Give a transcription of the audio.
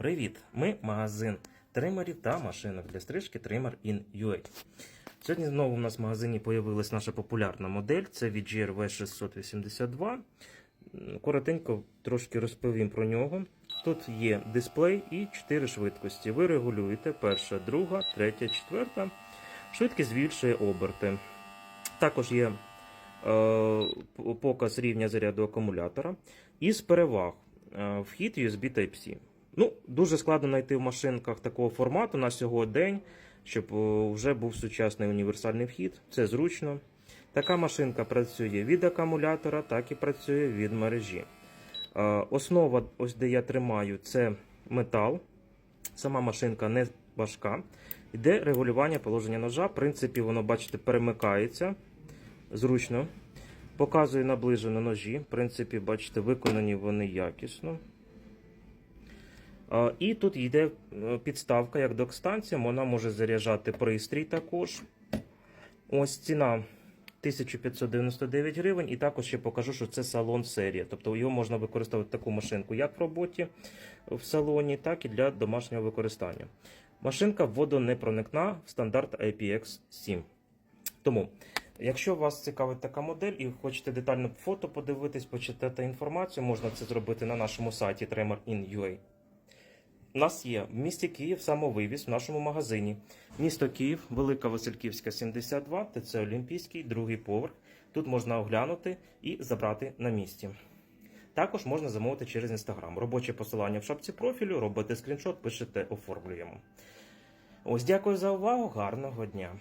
Привіт! Ми магазин тримерів та машинок для стрижки Trimmer in UA. Сьогодні знову у нас в магазині появилась наша популярна модель. Це VGR V682. Коротенько трошки розповім про нього. Тут є дисплей і 4 швидкості. Ви регулюєте перша, друга, третя, четверта. Швидкість збільшує оберти. Також є е, показ рівня заряду акумулятора. Із переваг е, вхід USB Type-C. Ну, дуже складно знайти в машинках такого формату на сьогодні, щоб е, вже був сучасний універсальний вхід. Це зручно. Така машинка працює від акумулятора, так і працює від мережі. Е, Основа, ось де я тримаю, це метал. Сама машинка не важка. Йде регулювання положення ножа. В принципі, воно, бачите, перемикається зручно. Показує наближено ножі. В принципі, бачите, виконані вони якісно. І тут йде е, підставка як док-станція, вона може заряджати пристрій також. Ось ціна 1599 гривень. І також ще покажу, що це салон серія. Тобто його можна використовувати таку машинку як в роботі в салоні, так і для домашнього використання. Машинка водонепроникна в стандарт IPX7. Тому, якщо вас цікавить така модель і хочете детально фото подивитись, почитати інформацію, можна це зробити на нашому сайті Tremor in UA. У нас є в місті Київ самовивіз в нашому магазині. Місто Київ, Велика Васильківська, 72, ТЦ Олімпійський, другий поверх. Тут можна оглянути і забрати на місці. Також можна замовити через інстаграм. Робоче посилання в шапці профілю, робите скріншот, пишете, оформлюємо. Ось дякую за увагу, гарного дня!